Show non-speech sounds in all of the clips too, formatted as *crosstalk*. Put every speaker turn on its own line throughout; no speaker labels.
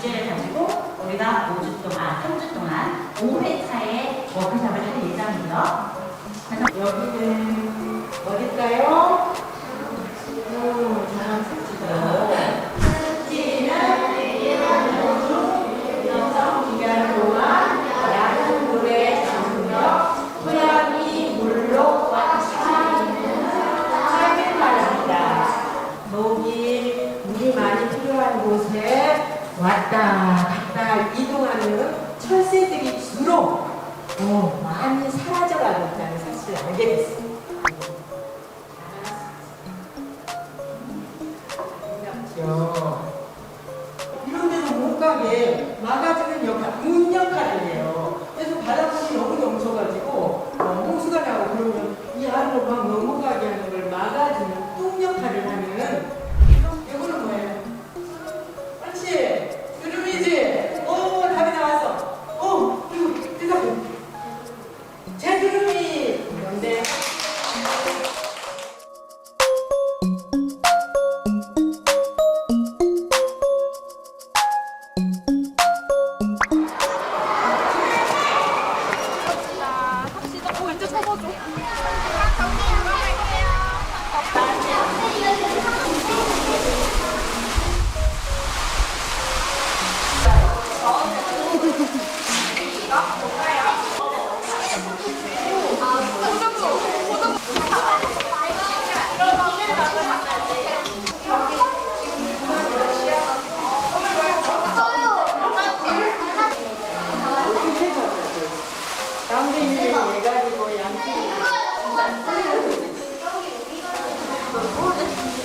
저희가 5주 동안, 3주 동안 5회차의 워크숍을 할 예정이죠. 그래서 여기는 어딜까요? 음. 목이 물이 많이 필요한 곳에 왔다 갔다 이동하는 철새들이 주로 어, 많이 사라져가고 있다는 사실을 알게. 그렇죠. 이런 데도 못 가게 막아주는 역할, 문 역할을 해요. 그래서 바닷물이 너무 넘쳐가지고 어, 홍수가 나고 그러면 이 안으로 막 넘어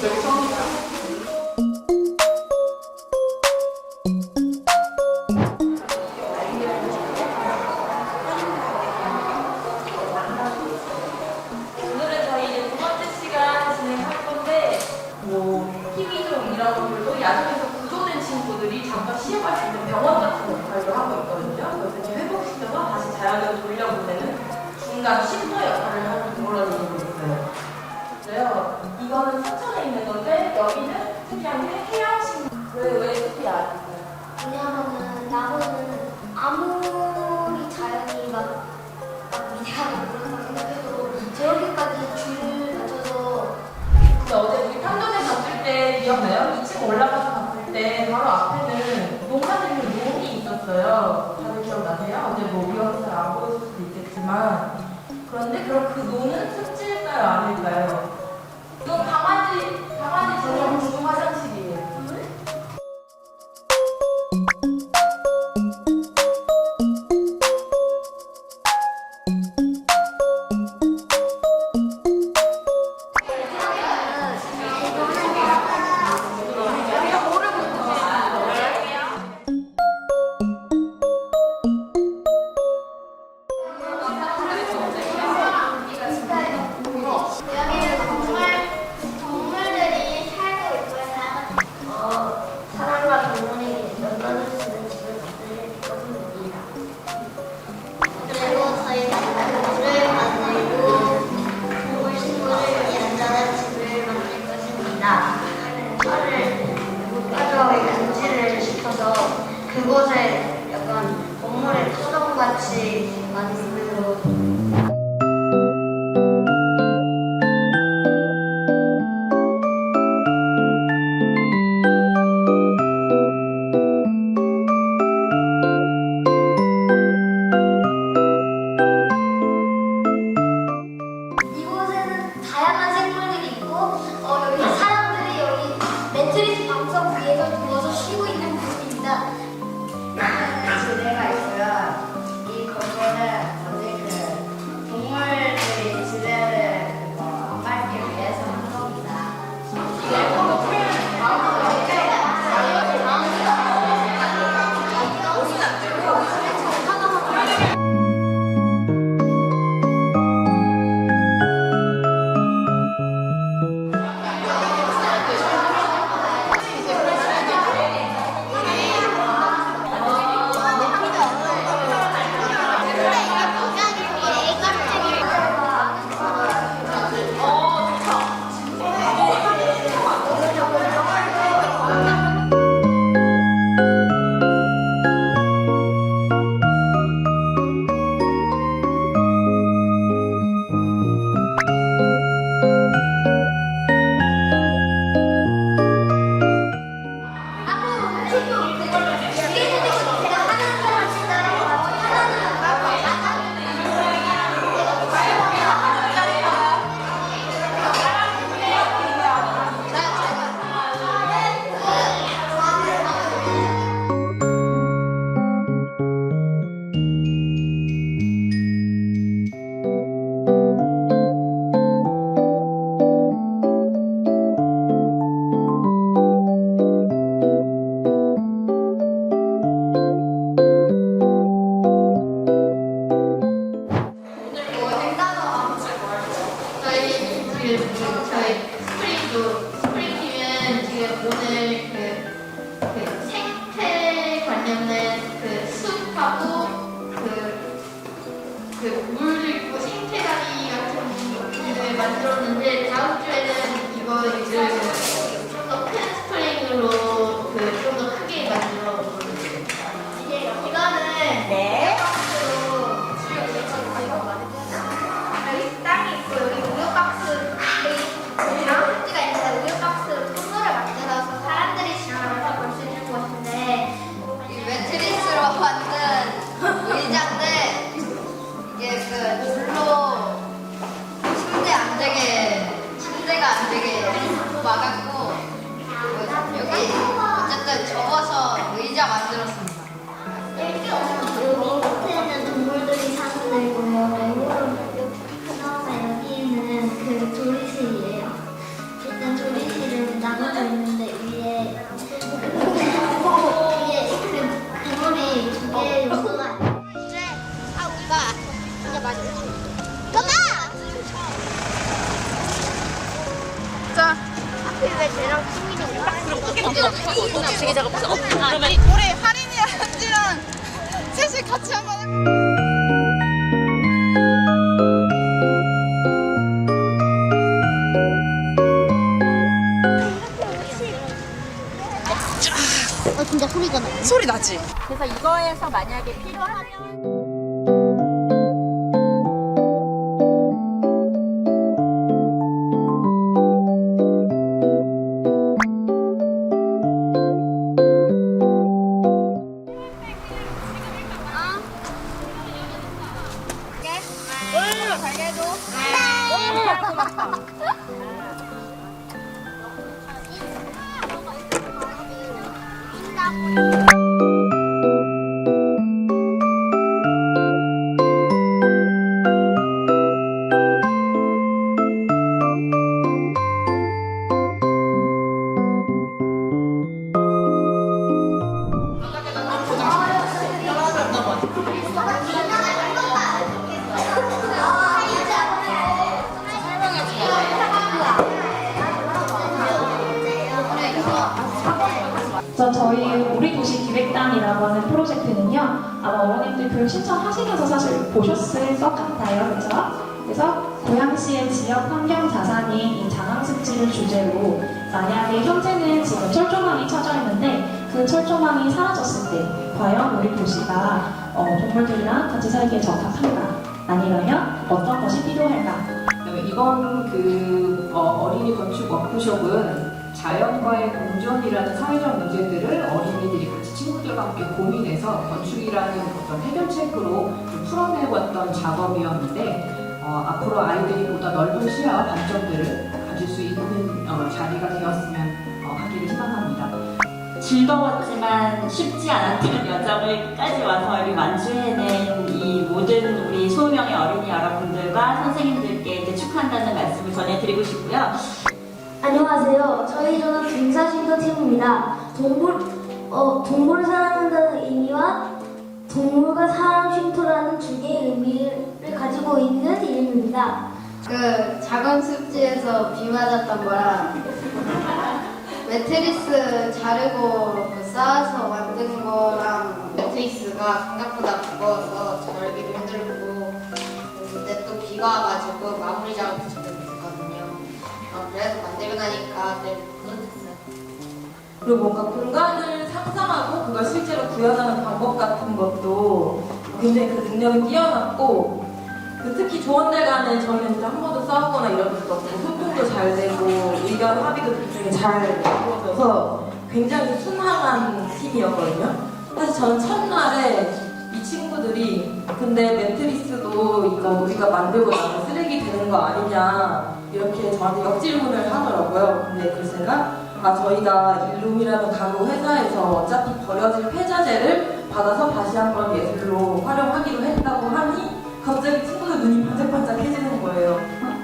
오늘은 게 해양식. 왜왜 특이야?
왜냐하면은 나무는 아무리 자연이 막, 막 위대하고 그런 생각해도 저렇게까지 줄을 맞춰서
근데 어제 우리 탐정에 갔을 때 기억나요? 2층 올라가서 봤을 때 바로 앞에는 농사짓는 논이 있었어요. 다들 기억나세요? 어제 뭐 위험해서 안 보였을 수도 있겠지만 그런데 그럼 그 논은
같
되게 작업해서 그러면
우리 할인이랑 현지랑 셋이 같이 한번 해볼까?
어 진짜 소리가 나.
소리 나지?
그래서 이거에서 만약에 필요하면
교육 신청하시면서 사실 보셨을 것 같아요. 그렇죠? 그래서 고양시의 지역 환경 자산인 이 장항습지를 주제로 만약에 현재는 지금 철조망이 쳐져 있는데 그 철조망이 사라졌을 때 과연 우리 도시가 어, 동물들이랑 같이 살기에 적합한가? 아니면 어떤 것이 필요할까?
이번 그 어, 린이 건축 워크숍은 자연과의 공존이라는 사회적 문제들을 어린이들이 친구들과 함께 고민해서 건축이라는 어떤 해결책으로 좀 풀어내왔던 작업이었는데 어, 앞으로 아이들이 보다 넓은 시야와 관점들을 가질 수 있는 어, 자리가 되었으면 어, 하기를 희망합니다.
즐거웠지만 쉽지 않았던 *laughs* 여정을까지 와서 이렇게 완주해낸 이 모든 우리 20명의 어린이 여러분들과 선생님들께 이제 축하한다는 말씀을 전해드리고 싶고요.
안녕하세요. 저희 저는 등산신도 팀입니다. 동물 어 동물을 사랑한다는 의미와 동물과 사람 쉼터라는 두 개의 의미를 가지고 있는 이름입니다.
그 작은 습지에서 비 맞았던 거랑 매트리스 자르고 그 쌓아서 만든 거랑 매트리스가 생각보다 무거워서 자르기도 힘들고 근데 또 비가 와가지고 마무리 작업도 좀 있거든요. 어, 그래서 만들고 나니까 늘 뿌듯했어요.
그리고 뭔가 공간을 상상하고 그걸 실제로 구현하는 방법 같은 것도 굉장히 그 능력이 뛰어났고 그 특히 조원대 간에 저희는 진짜 한 번도 싸우거나 이런 적도 없고 소통도 잘 되고 의견 합의도 굉장히 잘 이루어져서 굉장히 순항한 팀이었거든요. 사실 저는 첫날에 이 친구들이 근데 매트리스도 이거 우리가 만들고 나면 쓰레기 되는 거 아니냐 이렇게 저한테 역질문을 하더라고요. 근데 그 생각 아 저희가 일룸이라는 가구 회사에서 어차피 버려질 폐자재를 받아서 다시 한번 예술로 활용하기로 했다고 하니 갑자기 친구들 눈이 반짝반짝해지는 거예요.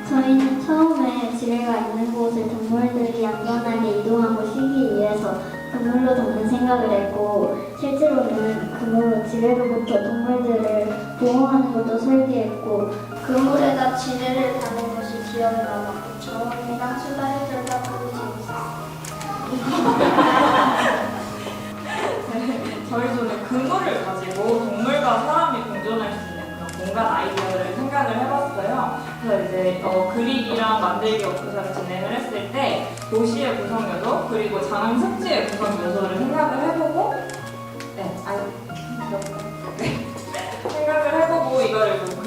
저희는 처음에 지뢰가 있는 곳에 동물들이 안전하게 이동하고 쉬기 위해서 그물로 덮는 생각을 했고 실제로는 그물로 지뢰로부터 동물들을 보호하는 것도 설계했고 그물에다 지뢰를 다는 것이 기억에 남았고 떨다 보고 재밌었어요.
저희들은 그물을 가지고 동물과 사람이 공존할 수 있는 그런 공간 아이디어를 생각을 해봤어요. 그래서 이제 어, 그리기랑 만들기 워크숍을 진행을 했을 때 도시의 구성 요소 그리고 장항 습지의 구성 요소를 생각을 해보고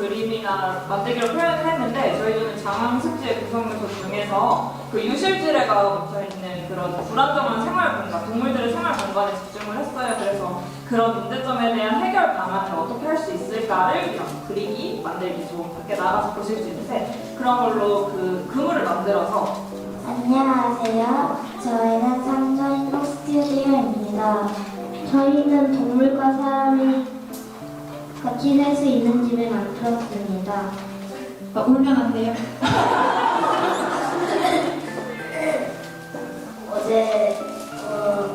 그림이나 만들기로 표현을 했는데 저희들은 장항 습지의 구성 요소 중에서 그 유실지뢰가 붙어 있는 그런 불안정한 생활 공간, 동물들의 생활 공간에 집중을 했어요. 그래서 그런 문제점에 대한 해결 방안을 어떻게 할 수 있을까를 이런 그리기, 만들기 좀 밖에 나가서 보실 수 있는데 그런 걸로 그 그물을 만들어서
안녕하세요. 저희는 상저인동 스튜디오입니다. 저희는 동물과 사람이 같이 지낼 수 있는 집을 만들었습니다.
어, 울면 안 돼요.
어제 어,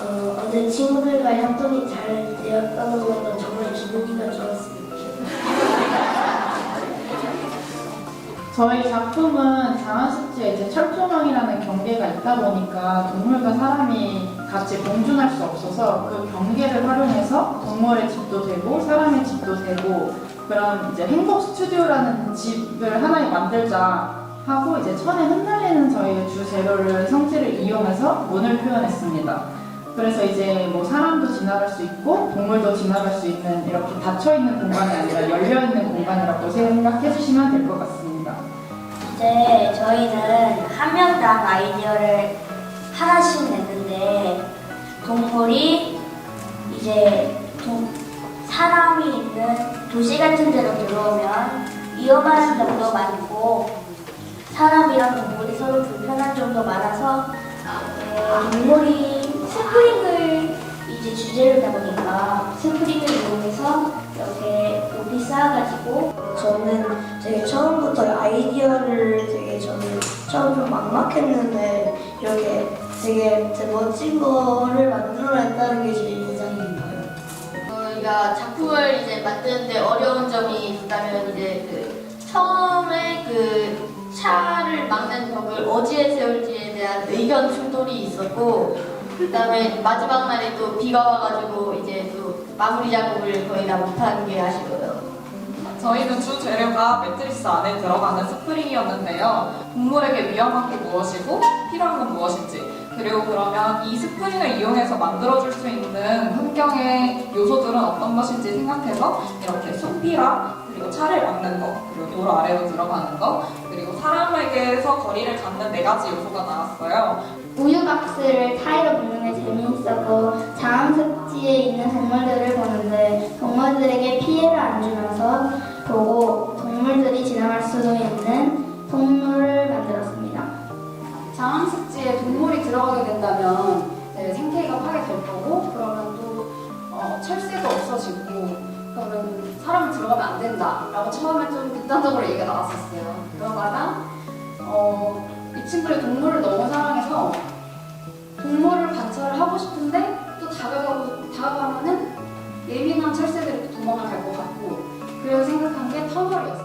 어, 어제 친구들과 협동이 잘 되었다는 것도 정말 기분이가 좋았습니다. *laughs*
저희 작품은 장안습지에 이제 철조망이라는 경계가 있다 보니까 동물과 사람이 같이 공존할 수 없어서 그 경계를 활용해서 동물의 집도 되고 사람의 집도 되고 그런 이제 행복 스튜디오라는 집을 하나에 만들자 하고 이제 천에 흩날리는 저희의 주 재료를 성질을 이용해서 문을 표현했습니다. 그래서 이제 뭐 사람도 지나갈 수 있고 동물도 지나갈 수 있는 이렇게 닫혀 있는 공간이 아니라 열려 있는 공간이라고 생각해 주시면 될 것 같습니다.
이제 저희는 한 명당 아이디어를 하나씩 냈는 데 동물이 이제 동- 사람이 있는 도시 같은 데로 들어오면 위험한 점도 많고 사람이랑 동물이 서로 불편한 점도 많아서 어, 동물이 스프링을 이제 주제로 보니까 스프링을 이용해서 이렇게 높이 쌓아가지고 저는 되게 처음부터 아이디어를 되게 저는 처음 좀 막막했는데 이렇게 되게, 되게 멋진 거를 만들어냈다는 게 제일 인상이 깊어요.
저희가 작품을 이제 만드는데 어려운 점이 있다면 이제 그 처음에 그 차를 막는 벽을 어디에 세울지에 대한 의견 충돌이 있었고 그다음에 마지막 날에 또 비가 와가지고 이제 또 마무리 작업을 거의 다 못한 게 아쉬워요.
저희는 주 재료가 매트리스 안에 들어가는 스프링이었는데요. 동물에게 위험한 게 무엇이고 필요한 건 무엇인지 그리고 그러면 이 스프링을 이용해서 만들어줄 수 있는 환경의 요소들은 어떤 것인지 생각해서 이렇게 숲이랑 그리고 차를 막는 거 그리고 도로 아래로 들어가는 거 그리고 사람에게서 거리를 갖는 네 가지 요소가 나왔어요.
우유 박스를 타이로 붓는 게 재미있었고 자암습지에 있는 동물들을 보는데 동물들에게 피해를 안 주면서 보고 동물들이 지나갈 수도 있는 통로를 만들었습니다.
장항식지에 동물이 들어가게 된다면 네, 생태계가 파괴될 거고 그러면 또 어, 철새도 없어지고 그러면 사람 들어가면 안 된다라고 처음에 좀 극단적으로 얘기가 나왔었어요. 그러다가 어, 이 친구를 동물을 너무 사랑해서 동물을 관찰을 하고 싶은데 또 다가가고 다가가면은 예민한 철새들이 도망을 갈 것 같고 그래서 생각한 게 터널이었어요.